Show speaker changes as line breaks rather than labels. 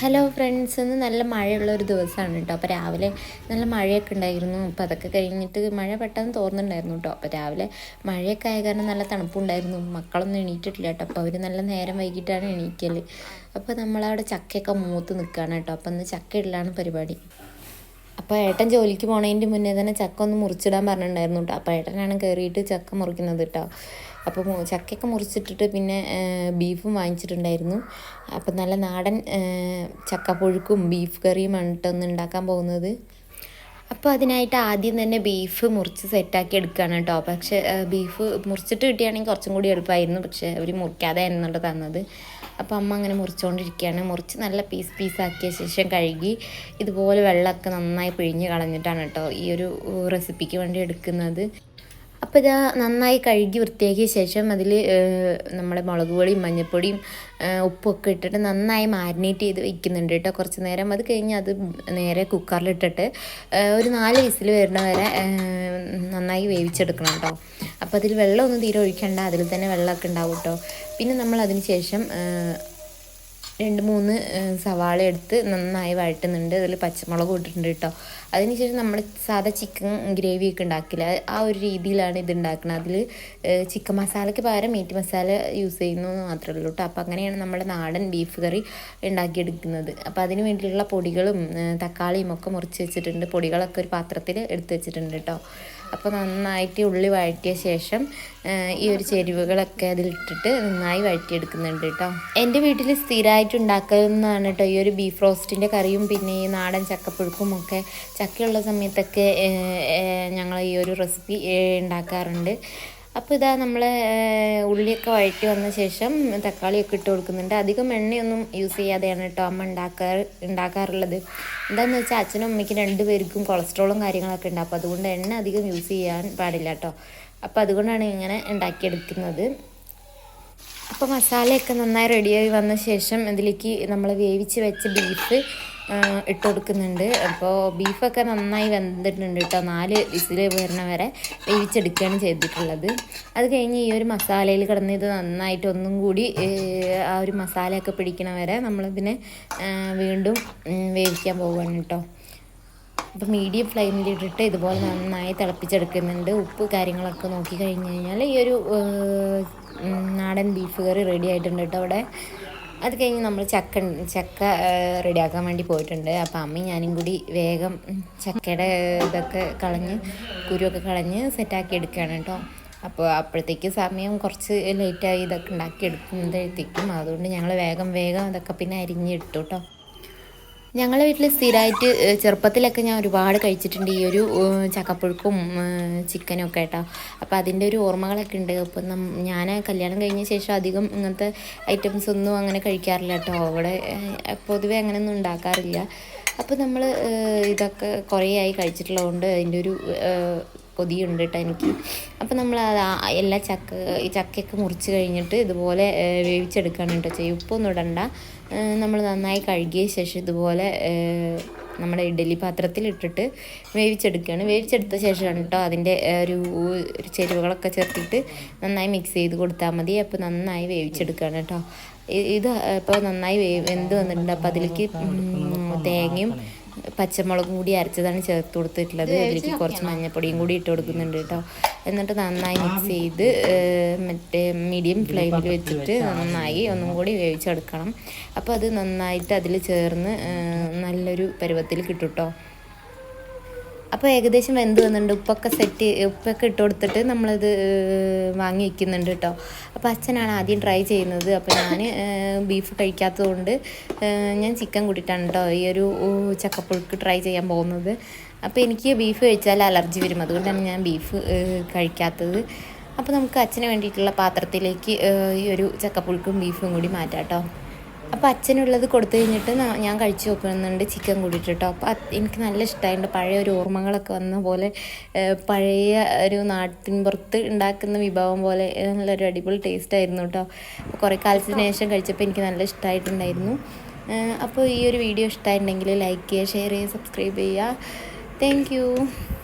Hello friends ഇന്ന് നല്ല മഴയുള്ള ഒരു ദിവസമാണ് കേട്ടോ. അപ്പോൾ രാവിലെ നല്ല മഴയൊക്കെ ഉണ്ടായിരുന്നു. അപ്പോൾ അതൊക്കെ കഴിഞ്ഞിട്ട് മഴ പെട്ടെന്ന് തോന്നുന്നുണ്ടായിരുന്നു കേട്ടോ. അപ്പോൾ രാവിലെ മഴയൊക്കെ ആയ കാരണം നല്ല തണുപ്പുണ്ടായിരുന്നു. മക്കളൊന്നും എണീറ്റിട്ടില്ല കേട്ടോ. അപ്പോൾ അവർ നല്ല നേരം വൈകിട്ടാണ് എണീക്കൽ അപ്പോൾ നമ്മളവിടെ ചക്കയൊക്കെ മൂത്ത് നിൽക്കുകയാണ് കേട്ടോ. അപ്പോൾ ഇന്ന് ചക്ക ഇടലാണ് പരിപാടി. അപ്പോൾ ഏട്ടൻ ജോലിക്ക് പോണതിന്റെ മുന്നേ തന്നെ ചക്ക ഒന്ന് മുറിച്ചിടാൻ പറഞ്ഞിട്ടുണ്ടായിരുന്നു കേട്ടോ. അപ്പോൾ ഏട്ടനാണ് കയറിയിട്ട് ചക്ക മുറിക്കുന്നത് കേട്ടോ. അപ്പോൾ ചക്കയൊക്കെ മുറിച്ചിട്ടിട്ട് പിന്നെ ബീഫും വാങ്ങിച്ചിട്ടുണ്ടായിരുന്നു. അപ്പോൾ നല്ല നാടൻ ചക്കപ്പുഴുക്കും ബീഫ് കറിയും കേട്ടോ ഉണ്ടാക്കാൻ പോകുന്നത്. അപ്പോൾ അതിനായിട്ട് ആദ്യം തന്നെ ബീഫ് മുറിച്ച് സെറ്റാക്കി എടുക്കുകയാണ് കേട്ടോ. പക്ഷേ ബീഫ് മുറിച്ചിട്ട് കിട്ടിയാണെങ്കിൽ കുറച്ചും കൂടി എളുപ്പമായിരുന്നു. പക്ഷേ അവർ മുറിക്കാതെ എന്നുള്ളത് തന്നത്. അപ്പോൾ അമ്മ അങ്ങനെ മുറിച്ചുകൊണ്ടിരിക്കുകയാണ് മുറിച്ച് നല്ല പീസ് പീസാക്കിയ ശേഷം കഴുകി ഇതുപോലെ വെള്ളമൊക്കെ നന്നായി പിഴിഞ്ഞ് കളഞ്ഞിട്ടാണ് കേട്ടോ ഈ ഒരു റെസിപ്പിക്ക് വേണ്ടി എടുക്കുന്നത്. അപ്പോൾ ഇത് നന്നായി കഴുകി വൃത്തിയാക്കിയ ശേഷം അതിൽ നമ്മുടെ മുളക് പൊടിയും മഞ്ഞൾപ്പൊടിയും ഉപ്പൊക്കെ ഇട്ടിട്ട് നന്നായി മാരിനേറ്റ് ചെയ്ത് വയ്ക്കുന്നുണ്ട് കേട്ടോ. കുറച്ച് നേരം അത് കഴിഞ്ഞ് അത് നേരെ കുക്കറിലിട്ടിട്ട് ഒരു നാല് വിസിൽ വരുന്ന വരെ നന്നായി വേവിച്ചെടുക്കണം കേട്ടോ. അപ്പോൾ അതിൽ വെള്ളമൊന്നും തീരെ ഒഴിക്കണ്ട. അതിൽ തന്നെ വെള്ളമൊക്കെ ഉണ്ടാവും കേട്ടോ. പിന്നെ നമ്മൾ അതിന് ശേഷം രണ്ട് മൂന്ന് സവാള എടുത്ത് നന്നായി വഴറ്റുന്നുണ്ട്. അതിൽ പച്ചമുളക് ഇട്ടിട്ടുണ്ട് കേട്ടോ അതിനുശേഷം നമ്മൾ സാധാ ചിക്കൻ ഗ്രേവി ഒക്കെ ഉണ്ടാക്കില്ല? ആ ഒരു രീതിയിലാണ് ഇത് ഉണ്ടാക്കുന്നത് അതിൽ ചിക്കൻ മസാലയ്ക്ക് പകരം മീറ്റ് മസാല യൂസ് ചെയ്യുന്നു മാത്രമേ ഉള്ളൂ കേട്ടോ അപ്പോൾ അങ്ങനെയാണ് നമ്മുടെ നാടൻ ബീഫ് കറി ഉണ്ടാക്കിയെടുക്കുന്നത്. അപ്പോൾ അതിന് വേണ്ടിയിട്ടുള്ള പൊടികളും തക്കാളിയും ഒക്കെ മുറിച്ച് വെച്ചിട്ടുണ്ട്. പൊടികളൊക്കെ ഒരു പാത്രത്തിൽ എടുത്ത് വെച്ചിട്ടുണ്ട് കേട്ടോ അപ്പോൾ നന്നായിട്ട് ഉള്ളി വഴറ്റിയ ശേഷം ഈ ഒരു ചേരുവകളൊക്കെ അതിലിട്ടിട്ട് നന്നായി വഴറ്റിയെടുക്കുന്നുണ്ട് കേട്ടോ. എന്റെ വീട്ടിൽ സ്ഥിരമായിട്ട് ഉണ്ടാക്കുന്നതാണ് കേട്ടോ ഈ ഒരു ബീഫ് റോസ്റ്റിന്റെ കറിയും പിന്നെ ഈ നാടൻ ചക്കപ്പുഴുക്കും ഒക്കെ ചക്കയുള്ള സമയത്തൊക്കെ ഞങ്ങൾ ഈ ഒരു റെസിപ്പി ഉണ്ടാക്കാറുണ്ട്. അപ്പോൾ ഇതാ നമ്മൾ ഉള്ളിയൊക്കെ വഴറ്റി വന്ന ശേഷം തക്കാളിയൊക്കെ ഇട്ട് കൊടുക്കുന്നുണ്ട്. അധികം എണ്ണയൊന്നും യൂസ് ചെയ്യാതെയാണ് കേട്ടോ അമ്മ ഉണ്ടാക്കാറ് ഉണ്ടാക്കാറുള്ളത്. എന്താണെന്ന് വെച്ചാൽ അച്ഛനും അമ്മയ്ക്കും രണ്ടുപേർക്കും കൊളസ്ട്രോളും കാര്യങ്ങളൊക്കെ ഉണ്ട്. അപ്പോൾ അതുകൊണ്ട് എണ്ണ അധികം യൂസ് ചെയ്യാൻ പാടില്ല കേട്ടോ അപ്പോൾ അതുകൊണ്ടാണ് ഇങ്ങനെ ഉണ്ടാക്കിയെടുക്കുന്നത്. അപ്പോൾ മസാലയൊക്കെ നന്നായി റെഡിയായി വന്ന ശേഷം ഇതിലേക്ക് നമ്മൾ വേവിച്ച് വെച്ച ബീഫ് ഇട്ട് കൊടുക്കുന്നുണ്ട് അപ്പോൾ ബീഫൊക്കെ നന്നായി വെന്തിട്ടുണ്ട് കേട്ടോ നാല് വിസിൽ വരണ വരെ വേവിച്ചെടുക്കുകയാണ് ചെയ്തിട്ടുള്ളത്. അത് കഴിഞ്ഞ് ഈ ഒരു മസാലയിൽ കിടന്ന് ഇത് നന്നായിട്ട് ഒന്നും കൂടി ആ ഒരു മസാലയൊക്കെ പിടിക്കണ വരെ നമ്മളിതിനെ വീണ്ടും വേവിക്കാൻ പോവുകയാണ് കേട്ടോ അപ്പോൾ മീഡിയം ഫ്ലെയിമിൽ ഫ്ലെയിമിലിട്ടിട്ട് ഇതുപോലെ നന്നായി തിളപ്പിച്ചെടുക്കുന്നുണ്ട്. ഉപ്പ് കാര്യങ്ങളൊക്കെ നോക്കി കഴിഞ്ഞ് കഴിഞ്ഞാൽ ഈ ഒരു നാടൻ ബീഫ് കറി റെഡി ആയിട്ടുണ്ട് കേട്ടോ അവിടെ. അത് കഴിഞ്ഞ് നമ്മൾ ചക്ക ചക്ക റെഡിയാക്കാൻ വേണ്ടി പോയിട്ടുണ്ട്. അപ്പോൾ അമ്മയും ഞാനും കൂടി വേഗം ചക്കയുടെ ഇതൊക്കെ കളഞ്ഞ് കുരുവൊക്കെ കളഞ്ഞ് സെറ്റാക്കി എടുക്കുകയാണ് കേട്ടോ. അപ്പോൾ അപ്പോഴത്തേക്ക് സമയം കുറച്ച് ലേറ്റായി ഇതൊക്കെ ഉണ്ടാക്കി എടുക്കുമ്പോഴത്തേക്കും അതുകൊണ്ട് ഞങ്ങൾ വേഗം വേഗം അതൊക്കെ പിന്നെ അരിഞ്ഞിട്ടു കേട്ടോ. ഞങ്ങളുടെ വീട്ടിൽ സ്ഥിരമായിട്ട് ചെറുപ്പത്തിലൊക്കെ ഞാൻ ഒരുപാട് കഴിച്ചിട്ടുണ്ട് ഈ ഒരു ചക്കപ്പുഴുക്കും ചിക്കനും ഒക്കെ കേട്ടോ. അപ്പോൾ അതിന്റെ ഒരു ഓർമ്മകളൊക്കെ ഉണ്ട്. അപ്പം ഞാൻ കല്യാണം കഴിഞ്ഞ ശേഷം അധികം ഇങ്ങനത്തെ ഐറ്റംസ് ഒന്നും അങ്ങനെ കഴിക്കാറില്ല കേട്ടോ. അവിടെ പൊതുവെ അങ്ങനെയൊന്നും ഉണ്ടാക്കാറില്ല. അപ്പോൾ നമ്മൾ ഇതൊക്കെ കുറേ ആയി കഴിച്ചിട്ടുള്ളതുകൊണ്ട് അതിന്റെ ഒരു കൊതിയുണ്ട് കേട്ടോ എനിക്ക് അപ്പോൾ നമ്മൾ എല്ലാ ചക്ക ഈ ചക്കയൊക്കെ മുറിച്ച് കഴിഞ്ഞിട്ട് ഇതുപോലെ വേവിച്ചെടുക്കുകയാണ് കേട്ടോ ചെയ്യും ഉപ്പൊന്നും ഇടണ്ട. നമ്മൾ നന്നായി കഴുകിയ ശേഷം ഇതുപോലെ നമ്മുടെ ഇഡലി പാത്രത്തിൽ ഇട്ടിട്ട് വേവിച്ചെടുക്കുകയാണ്. വേവിച്ചെടുത്ത ശേഷമാണ് കേട്ടോ അതിന്റെ ഒരു ചേരുവകളൊക്കെ ചേർത്തിട്ട് നന്നായി മിക്സ് ചെയ്ത് കൊടുത്താൽ മതി. അപ്പോൾ നന്നായി വേവിച്ചെടുക്കുകയാണ് കേട്ടോ. ഇത് ഇപ്പോൾ നന്നായി വെന്ത് വന്നിട്ടുണ്ട്. അപ്പോൾ അതിലേക്ക് തേങ്ങയും പച്ചമുളകും കൂടി അരച്ചതാണ് ചേർത്ത് കൊടുത്തിട്ടുള്ളത്. അതിലേക്ക് കുറച്ച് മഞ്ഞപ്പൊടിയും കൂടി ഇട്ട് കൊടുക്കുന്നുണ്ട് കേട്ടോ. എന്നിട്ട് നന്നായി മിക്സ് ചെയ്ത് മറ്റേ മീഡിയം ഫ്ലെയിമിൽ വെച്ചിട്ട് നന്നായി ഒന്നും കൂടി വേവിച്ചെടുക്കണം. അപ്പോൾ അത് നന്നായിട്ട് അതിൽ ചേർന്ന് നല്ലൊരു പരുവത്തിൽ കിട്ടും കേട്ടോ അപ്പോൾ ഏകദേശം വെന്ത് വന്നിട്ടുണ്ട്. ഉപ്പൊക്കെ സെറ്റ് ഉപ്പൊക്കെ ഇട്ട് കൊടുത്തിട്ട് നമ്മളത് വാങ്ങി വയ്ക്കുന്നുണ്ട് കേട്ടോ അപ്പോൾ അച്ഛനാണ് ആദ്യം ട്രൈ ചെയ്യുന്നത്. അപ്പോൾ ഞാൻ ബീഫ് കഴിക്കാത്തതുകൊണ്ട് ഞാൻ ചിക്കൻ കൂട്ടിയിട്ടാണ് കേട്ടോ ഈ ഒരു ചക്കപ്പുഴുക്ക് ട്രൈ ചെയ്യാൻ പോകുന്നത്. അപ്പോൾ എനിക്ക് ബീഫ് കഴിച്ചാൽ അലർജി വരും. അതുകൊണ്ടാണ് ഞാൻ ബീഫ് കഴിക്കാത്തത്. അപ്പോൾ നമുക്ക് അച്ഛന് വേണ്ടിയിട്ടുള്ള പാത്രത്തിലേക്ക് ഈ ഒരു ചക്കപ്പുഴുക്കും ബീഫും കൂടി മാറ്റാം കേട്ടോ അപ്പോൾ അച്ഛനുള്ളത് കൊടുത്തു കഴിഞ്ഞിട്ട് ഞാൻ കഴിച്ചു നോക്കുന്നുണ്ട് ചിക്കൻ കൂടിയിട്ട് അപ്പോൾ എനിക്ക് നല്ല ഇഷ്ടമായിട്ടുണ്ട് പഴയ ഒരു ഓർമ്മകളൊക്കെ വന്ന പോലെ പഴയ ഒരു നാട്ടിൻ പുറത്ത് ഉണ്ടാക്കുന്ന വിഭവം പോലെ നല്ലൊരു അടിപൊളി ടേസ്റ്റ് ആയിരുന്നു കേട്ടോ കുറേ കാലത്തിന് ശേഷം കഴിച്ചപ്പോൾ എനിക്ക് നല്ല ഇഷ്ടമായിട്ടുണ്ടായിരുന്നു അപ്പോൾ ഈ ഒരു വീഡിയോ ഇഷ്ടമായിട്ടുണ്ടെങ്കിൽ ലൈക്ക് ചെയ്യുക ഷെയർ ചെയ്യുക സബ്സ്ക്രൈബ് ചെയ്യുക. താങ്ക്